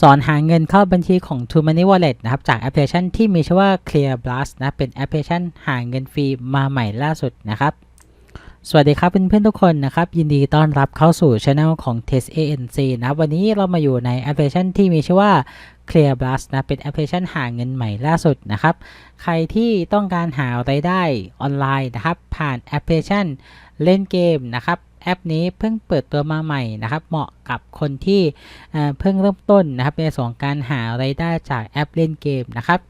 สอนหาเงินเข้าบัญชีของ True Money Wallet นะครับ จากแอปพลิเคชันที่มีชื่อว่า Clear Blast นะ เป็นแอปพลิเคชันหาเงินฟรีมาใหม่ล่าสุดนะครับ สวัสดีครับเพื่อนๆทุกคนนะครับ ยินดีต้อนรับเข้าสู่ช anel ของ Test ANC นะวันนี้เรามาอยู่ในแอปพลิเคชันที่มีชื่อว่า Clear Blast นะ เป็นแอปพลิเคชันหาเงินใหม่ล่าสุดนะครับ ใครที่ต้องการหารายได้ออนไลน์นะครับ ผ่านแอปพลิเคชันเล่นเกมนะครับ แอปนี้เพิ่งเปิดตัวมาใหม่นะครับ เหมาะกับคนที่เพิ่งเริ่มต้นนะครับในส่วนของการหารายได้จากแอปเล่นเกมนะครับ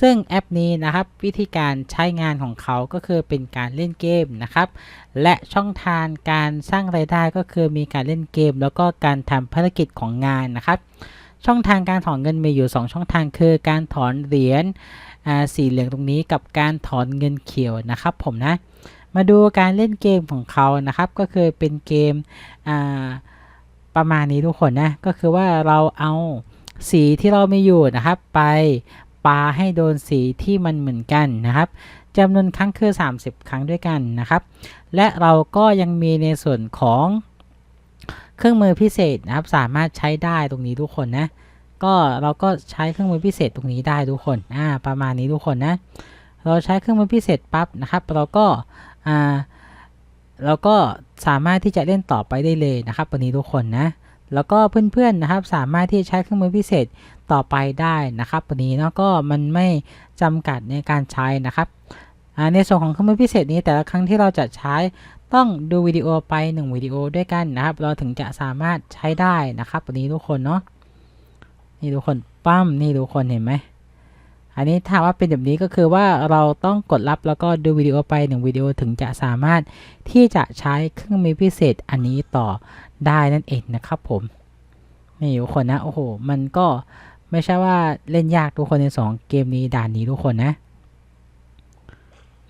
ซึ่งแอปนี้นะครับวิธีการใช้งานของเขาก็คือเป็นการเล่นเกมนะครับ และช่องทางการสร้างรายได้ก็คือมีการเล่นเกม แล้วก็การทำภารกิจของงานนะครับช่องทางการถอนเงินมีอยู่ 2 ช่องทางคือการถอนเหรียญสีเหลืองตรงนี้กับการถอนเงินเขียวนะครับผมนะ มาดูการเล่นเกมของเขานะครับก็คือเป็นเกมประมาณนี้ทุกคนนะก็คือว่าเราเอาสีที่เรามีอยู่นะครับ ไปปาให้โดนสีที่มันเหมือนกันนะครับจำนวนครั้งคือ 30 ครั้งด้วยกันนะครับ และเราก็ยังมีในส่วนของเครื่องมือพิเศษนะครับ สามารถใช้ได้ตรงนี้ทุกคนนะก็เราก็ใช้เครื่องมือพิเศษตรงนี้ได้ทุกคนอ่าประมาณนี้ทุกคนนะเราใช้เครื่องมือพิเศษปั๊บนะครับ เราก็ อ่าเราก็สามารถที่จะเล่นต่อไปได้เลยนะครับวันนี้ทุกคนนะแล้วก็เพื่อนๆนะครับสามารถที่จะใช้เครื่องมือพิเศษต่อไปได้นะครับวันนี้เนาะก็มันไม่จำกัดในการใช้นะครับอ่าในส่วนของเครื่องมือพิเศษนี้แต่ละครั้งที่เราจะใช้ต้องดูวิดีโอไป 1 วิดีโอด้วยกันนะครับ เราถึงจะสามารถใช้ได้นะครับวันนี้ทุกคนเนาะนี่ทุกคนปั้มนี่ทุกคนเห็นไหม อันนี้ถ้าว่าเป็นแบบนี้ก็คือว่าเราต้องกดรับแล้วก็ดูวิดีโอไปหนึ่งวิดีโอถึงจะสามารถที่จะใช้เครื่องมือพิเศษอันนี้ต่อได้นั่นเองนะครับผมนี่ทุกคนนะโอ้โหมันก็ไม่ใช่ว่าเล่นยากทุกคนในสองเกมนี้ด่านนี้ทุกคนนะ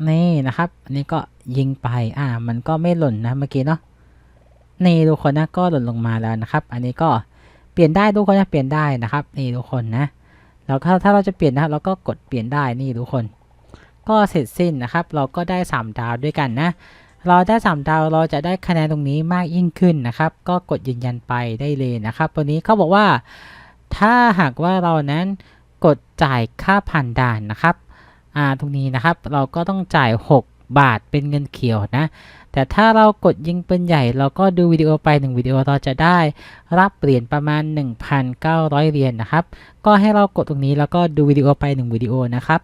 นี่นะครับอันนี้ก็ยิงไปอ่ามันก็ไม่หล่นนะเมื่อกี้เนาะนี่ทุกคนนะก็หล่นลงมาแล้วนะครับ อันนี้ก็เปลี่ยนได้ทุกคนนะเปลี่ยนได้นะครับนี่ทุกคนนะ แล้วถ้าถ้าเราจะเปลี่ยนนะครับ เราก็กดเปลี่ยนได้นี่ทุกคน ก็เสร็จสิ้นนะครับ เราก็ได้ 3 ดาวด้วยกันนะ เราได้ 3 ดาวเราจะได้คะแนนตรงนี้มากยิ่งขึ้นนะครับ ก็กดยืนยันไปได้เลยนะครับตัวนี้เขาบอกว่า ถ้าหากว่าเรานั้นกดจ่ายค่าผ่านด่านนะครับ อ่าตรงนี้นะครับ เราก็ต้องจ่าย 6 บาทเป็นเงินเขียวนะ แต่ถ้าเรากดยิงปืนใหญ่เราก็ดูวิดีโอไป 1 วิดีโอเราจะได้ รับเหรียญประมาณ 1,900 เหรียญนะครับ ก็ให้เรากดตรงนี้แล้วก็ดูวิดีโอไป 1 วิดีโอนะครับ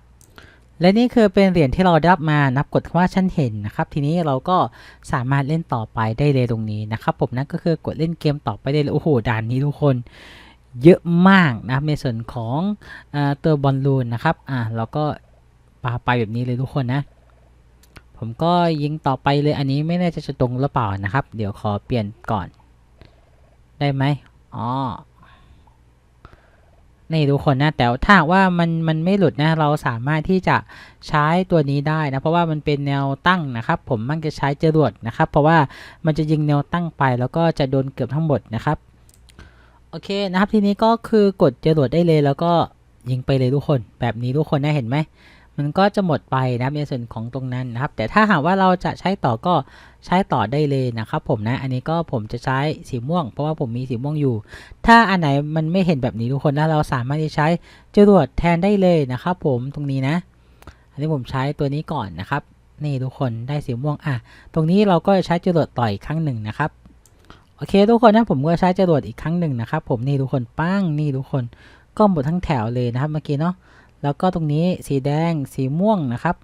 และนี่คือเป็นเหรียญที่เราได้รับมานับกดว่าฉันเห็นนะครับ ทีนี้เราก็สามารถเล่นต่อไปได้เลยตรงนี้นะครับผมนั่นก็คือกดเล่นเกมต่อไปได้เลยโอ้โหด่านนี้ทุกคน เยอะมากนะในส่วนของอตัวบอลลูนนะครับอ่าเราก็ปาไปแบบนี้เลยทุกคนนะ ผมก็ยิงต่อไปเลยอันนี้ไม่แน่ใจจะตรงหรือเปล่านะครับ เดี๋ยวขอเปลี่ยนก่อน ได้ไหมอ๋อนี่ทุกคนนะ แต่ถ้าว่ามันมันไม่หลุดนะ เราสามารถที่จะใช้ตัวนี้ได้นะ เพราะว่ามันเป็นแนวตั้งนะครับ ผมมักจะใช้จรวดนะครับ เพราะว่ามันจะยิงแนวตั้งไป แล้วก็จะโดนเกือบทั้งหมดนะครับ โอเคนะครับ ทีนี้ก็คือกดจรวดได้เลย แล้วก็ยิงไปเลยทุกคน แบบนี้ทุกคนนะเห็นไหม มันก็จะหมดไปนะในส่วนของตรงนั้นนะครับ แต่ถ้าหากว่าเราจะใช้ต่อก็ใช้ต่อได้เลยนะครับ ผมนะ อันนี้ก็ผมจะใช้สีม่วง เพราะว่าผมมีสีม่วงอยู่ ถ้าอันไหนมันไม่เห็นแบบนี้ทุกคนนะเราสามารถที่ใช้จรวดแทนได้เลยนะครับผมตรงนี้นะ อันนี้ผมใช้ตัวนี้ก่อนนะครับ นี่ทุกคนได้สีม่วงอะตรงนี้เราก็ใช้จรวดต่ออีกครั้งหนึ่งนะครับโอเคทุกคนนะผมก็ใช้จรวดอีกครั้งหนึ่งนะครับ ผมนี่ทุกคนปั้งนี่ทุกคนก็หมดทั้งแถวเลยนะครับเมื่อกี้เนาะ แล้วก็ตรงนี้สีแดงสีม่วงนะครับ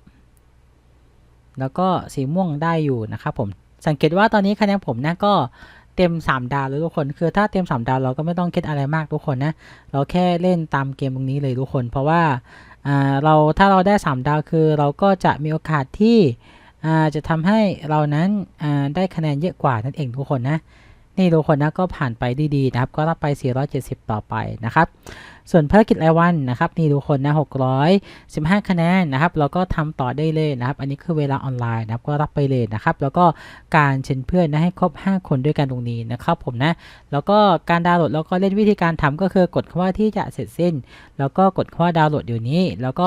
แล้วก็สีม่วงได้อยู่นะครับผมสังเกตว่าตอนนี้คะแนนผมนะก็เต็ม 3 ดาวเลยทุกคนคือถ้าเต็ม 3 ดาวเราก็ไม่ต้องคิดอะไรมากทุกคนนะเราแค่เล่นตามเกมตรงนี้เลยทุกคน เพราะว่าเราถ้าเราได้ 3 ดาวคือเราก็จะมีโอกาสที่จะทำให้เรานั้นได้คะแนนเยอะกว่านั่นเองทุกคนนะ นี่ทุกคนนะก็ผ่านไปด้ดีนะครับ ก็รับไป 470 ต่อไปนะครับ ส่วนภารกิจรายวันนะครับนี่ทุกคนนะ 615 คะแนนนะครับเราก็ทำต่อได้เลยนะครับ อันนี้คือเวลาออนไลน์นะครับก็รับไปเลยนะครับ แล้วก็การเชิญเพื่อนนะให้ครบ 5 คนด้วยกันตรงนี้นะครับผมนะ แล้วก็การดาวน์โหลดแล้วก็เล่นวิธีการทำก็คือกดคำว่าที่จะเสร็จสิ้น แล้วก็กดคำว่าดาวน์โหลดเดี๋ยวนี้ แล้วก็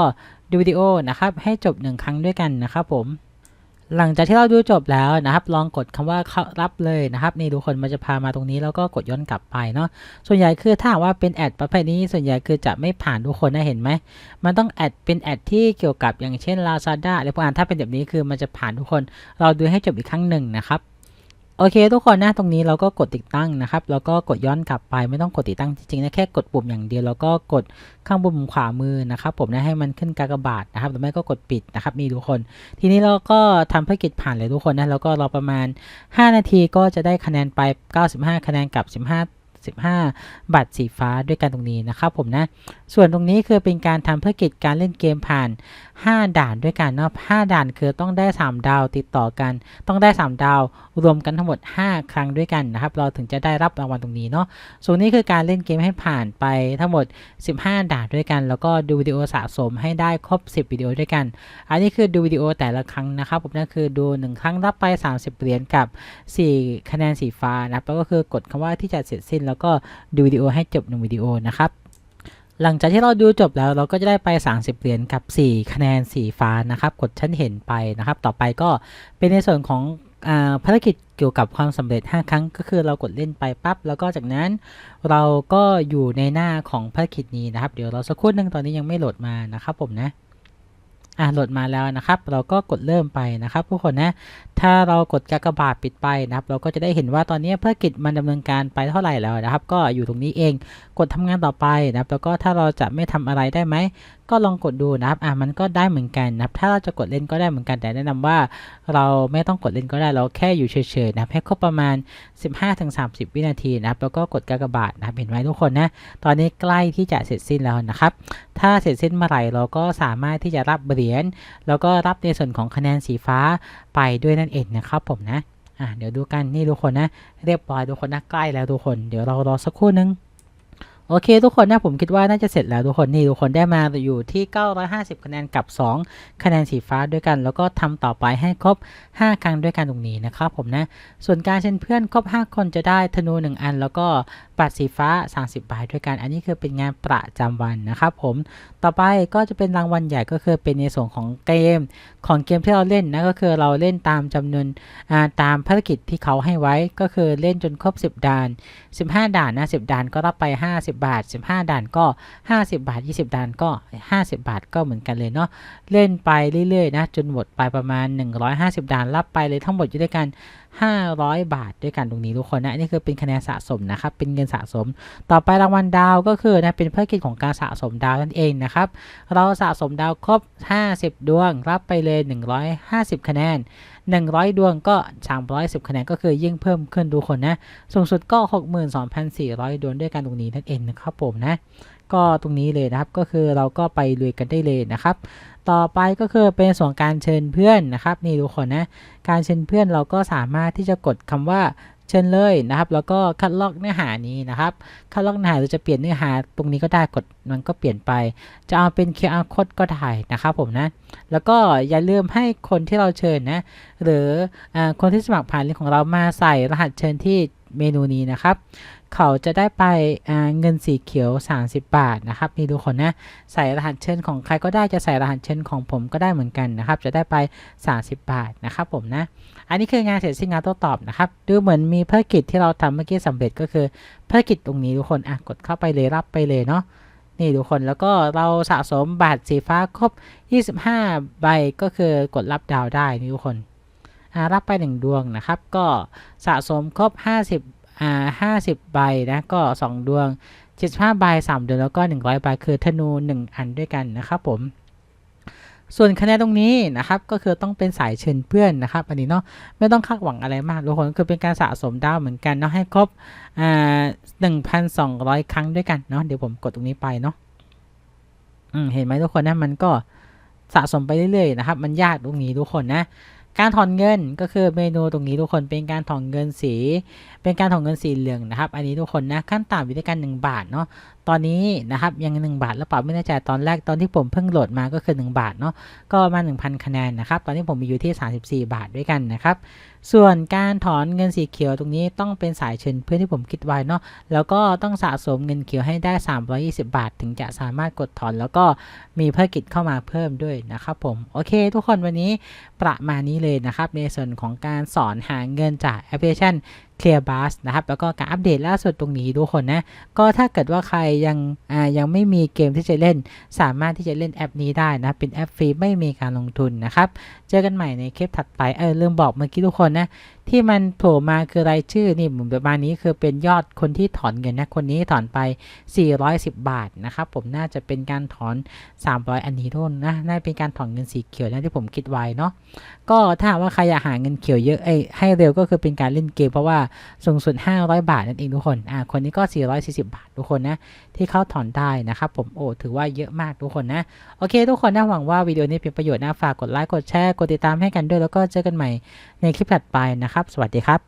ดูวิดีโอนะครับให้จบ 1 ครั้งด้วยกันนะครับผม หลังจากที่เราดูจบแล้วนะครับ ลองกดคำว่ารับเลยนะครับนี่ทุกคนมันจะพามาตรงนี้แล้วก็กดย้อนกลับไปเนาะส่วนใหญ่คือถ้าว่าเป็นแอดประเภทนี้ส่วนใหญ่คือจะไม่ผ่านทุกคนนะเห็นไหมมันต้องแอดเป็นแอดที่เกี่ยวกับอย่างเช่น Lazada หรือพวกอันถ้าเป็นแบบนี้คือมันจะผ่านทุกคน เราดูให้จบอีกครั้งหนึ่งนะครับ โอเค ทุกคนนะตรงนี้เราก็กดติดตั้งนะครับ แล้วก็กดย้อนกลับไปไม่ต้องกดติดตั้งจริงๆนะแค่กดปุ่มอย่างเดียวแล้วก็กดข้างบนมุมขวามือนะครับผมนะให้มันขึ้นกากบาทนะครับหรือไม่ก็กดปิดนะครับนี่ทุกคน ทีนี้เราก็ทำภารกิจผ่านเลยทุกคนนะแล้วก็รอประมาณ 5 นาทีก็จะได้คะแนนไป 95 คะแนนกับ 15 15 บัตรสีฟ้าด้วยกันตรงนี้นะครับผมนะ ส่วนตรงนี้คือเป็นการทำภารกิจการเล่นเกมผ่าน 5 ด่านด้วยกันเนาะ5ด่านคือต้องได้ 3 ดาวติดต่อกัน ต้องได้ 3 ดาวรวมกันทั้งหมด 5 ครั้งด้วยกันนะครับ เราถึงจะได้รับรางวัลตรงนี้เนาะ ส่วนนี้คือการเล่นเกมให้ผ่านไปทั้งหมด 15 ด่านด้วยกัน แล้วก็ดูวิดีโอสะสมให้ได้ครบ 10 วิดีโอด้วยกัน อันนี้คือดูวิดีโอแต่ละครั้งนะครับผมนั่นคือดู 1 ครั้งรับไป 30 เหรียญกับ 4 คะแนนสีฟ้านะครับแล้วก็คือกดคำว่าที่จะเสร็จสิ้น แล้วก็ดูวิดีโอให้จบ1วิดีโอนะครับ หลังจากที่เราดูจบแล้วเราก็จะได้ไป 30 เหรียญกับ 4 คะแนนสีฟ้านะครับ กดชั้นเห็นไปนะครับ ต่อไปก็เป็นในส่วนของภารกิจเกี่ยวกับความสำเร็จ 5 ครั้งก็คือเรากดเล่นไปปั๊บแล้วก็จากนั้นเราก็อยู่ในหน้าของภารกิจนี้นะครับ เดี๋ยวเราสักครู่หนึงตอนนี้ยังไม่โหลดมานะครับผมนะ อ่าโหลดมาแล้วนะครับ เราก็กดเริ่มไปนะครับทุกคนนะ ถ้าเรากดกากบาทปิดไปนะครับ เราก็จะได้เห็นว่าตอนนี้ภารกิจมันดำเนินการไปเท่าไหร่แล้วนะครับ ก็อยู่ตรงนี้เอง กดทำงานต่อไปนะครับ แล้วก็ถ้าเราจะไม่ทำอะไรได้ไหม ก็ลองกดดูนะครับ อะมันก็ได้เหมือนกันนะครับ ถ้าเราจะกดเล่นก็ได้เหมือนกัน แต่แนะนำว่าเราไม่ต้องกดเล่นก็ได้ เราแค่อยู่เฉยๆนะครับ ให้ครบประมาณ 15-30 วินาทีนะครับ แล้วก็กดกากบาทนะครับ เห็นไหมทุกคนนะ ตอนนี้ใกล้ที่จะเสร็จสิ้นแล้วนะครับ ถ้าเสร็จสิ้นเมื่อไหร่เราก็สามารถที่จะรับเหรียญแล้วก็รับในส่วนของคะแนนสีฟ้าไปด้วยนั่นเองนะครับผมนะอะเดี๋ยวดูกันนี่ทุกคนนะ เรียบร้อยทุกคนนะใกล้แล้วทุกคนเดี๋ยวเรารอสักครู่นึง โอเคทุกคนนะผมคิดว่าน่าจะเสร็จแล้วทุกคนนี่ทุกคนได้มาอยู่ที่ 950 คะแนนกับ 2 คะแนนสีฟ้าด้วยกัน แล้วก็ทำต่อไปให้ครบ 5 ครั้งด้วยกันตรงนี้นะครับผมนะ ส่วนการเชิญเพื่อนครบ 5 คนจะได้ธนู 1 อัน แล้วก็บัตรสีฟ้า 30ใบด้วยกัน อันนี้คือเป็นงานประจำวันนะครับผมต่อไปก็จะเป็นรางวัลใหญ่ก็คือเป็นในส่วนของเกมของเกมที่เราเล่นนะก็คือเราเล่นตามจำนวนตามภารกิจที่เขาให้ไว้ก็คือเล่นจนครบ 10 ด่าน 15 ด่านนะ10 ด่านก็รับไป 50บาท 15 ด่านก็ 50 บาท 20 ด่านก็ 50 บาทก็เหมือนกันเลยเนาะเล่นไปเรื่อยๆนะจนหมดไปประมาณ 150 ด่านรับไปเลยทั้งหมดอยู่ด้วยกัน 500 บาทด้วยกันตรงนี้ทุกคนนะนนี่คือเป็นคะแนนสะสมนะครับเป็นเงินสะสม ต่อไปรางวัลดาวก็คือนะเป็นภารกิจของการสะสมดาวนั่นเองนะครับเราสะสมดาวครบ 50 ดวงรับไปเลย 150 คะแนน 100 ดวงก็ 310 คะแนนก็คือยิ่งเพิ่มขึ้นทุกคนนะ สูงสุดก็ 62,400 ดวงด้วยกันตรงนี้นั่นเองนะครับผมนะ ก็ตรงนี้เลยนะครับ ก็คือเราก็ไปลุยกันได้เลยนะครับ ต่อไปก็คือเป็นส่วนการเชิญเพื่อนนะครับ นี่ทุกคนนะ การเชิญเพื่อนเราก็สามารถที่จะกดคำว่า ชิญเลยนะครับ แล้วก็คัดลอกเนื้อหานี้นะครับคัดลอกเนื้อหาเราจะเปลี่ยนเนื้อหาตรงนี้ก็ได้กดมันก็เปลี่ยนไป จะเอาเป็น QR code ก็ได้นะครับผมนะแล้วก็อย่าลืมให้คนที่เราเชิญนะหรืออคนที่สมัครผ่านลิงก์ของเรามาใส่รหัสเชิญที่เมนูนี้นะครับ เขาจะได้ไปเงินสีเขียว 30 บาทนะครับนี่ทุกคนนะใส่รหัสเชิญของใครก็ได้จะใส่รหัสเชิญของผมก็ได้เหมือนกันนะครับ จะได้ไป 30 บาทนะครับผมนะ อันนี้คืองานเสร็จสิ้นงานโต้ตอบนะครับ ดูเหมือนมีภารกิจที่เราทำเมื่อกี้สำเร็จก็คือภารกิจตรงนี้ทุกคนอะกดเข้าไปเลยรับไปเลยเนาะนี่ทุกคนแล้วก็เราสะสมบัตรสีฟ้าครบ 25 ใบก็คือกดรับดาวได้นี่ทุกคนอ่ารับไป 1 ดวงนะครับ ก็สะสมครบ 50 อ่า50 ใบนะ ก็ 2 ดวง 75 ใบ 3 ดวง แล้วก็ 100 ใบ คือธนู 1 อันด้วยกันนะครับผม ส่วนคะแนนตรงนี้นะครับ ก็คือต้องเป็นสายเชิญเพื่อนนะครับ อันนี้เนาะ ไม่ต้องคาดหวังอะไรมากทุกคน คือเป็นการสะสมดาวเหมือนกันเนาะ ให้ครบอ่า1,200 ครั้งด้วยกันเนาะ เดี๋ยวผมกดตรงนี้ไปเนาะอืมเห็นไหมทุกคนนะ มันก็สะสมไปเรื่อยๆนะครับ มันยากตรงนี้ทุกคนนะ การถอนเงินก็คือเมนูตรงนี้ทุกคนเป็นการถอนเงินสี เป็นการถอนเงินสีเหลืองนะครับ อันนี้ทุกคนนะขั้นต่ำอยู่ด้วยกัน 1 บาทเนาะตอนนี้นะครับยัง1บาทหรือเปล่าไม่แน่ใจตอนแรกตอนที่ผมเพิ่งโหลดมาก็คือ 1 บาทเนาะก็ประมาณ1,000 คะแนนนะครับ ตอนนี้ผมมีอยู่ที่ 34 บาทด้วยกันนะครับ ส่วนการถอนเงินสีเขียวตรงนี้ต้องเป็นสายเชิญเพื่อนที่ผมคิดไว้เนาะแล้วก็ต้องสะสมเงินเขียวให้ได้ 320 บาท ถึงจะสามารถกดถอนแล้วก็มีภารกิจเข้ามาเพิ่มด้วยนะครับผมโอเค ทุกคนวันนี้ประมาณนี้เลยนะครับในส่วนของการสอนหาเงินจากแอปพลิเคชัน Clear Bus นะครับแล้วก็การอัปเดตล่าสุดตรงนี้ทุกคนนะ ก็ถ้าเกิดว่าใครยังอ่ายังไม่มีเกมที่จะเล่น สามารถที่จะเล่นแอปนี้ได้นะ เป็นแอปฟรีไม่มีการลงทุนนะครับ เจอกันใหม่ในคลิปถัดไปเออลืมบอกเมื่อกี้ทุกคนนะที่มันโผล่มาคือรายชื่อนี่เหมือนประมาณนี้คือเป็นยอดคนที่ถอนเงินนะ คนนี้ถอนไป 410 บาทนะครับ ผมน่าจะเป็นการถอน 300 อันนี้ทุนนะน่าจะเป็นการถอนเงินสีเขียวนะที่ผมคิดไว้เนาะก็ถ้าว่าใครอยากหาเงินเขียวเยอะเอ้ให้เร็วก็คือเป็นการเล่นเกมเพราะว่าสูงสุด 500 บาทนั่นเองทุกคนอ่าคนนี้ก็ 440 บาททุกคนนะที่เขาถอนได้นะครับผมโอ้ถือว่าเยอะมากทุกคนนะโอเค ทุกคนนะหวังว่าวิดีโอนี้เป็นประโยชน์นะฝากกดไลค์กดแชร์กดติดตามให้กันด้วยแล้วก็เจอกันใหม่ในคลิปถัดไปนะนะครับ สวัสดีครับ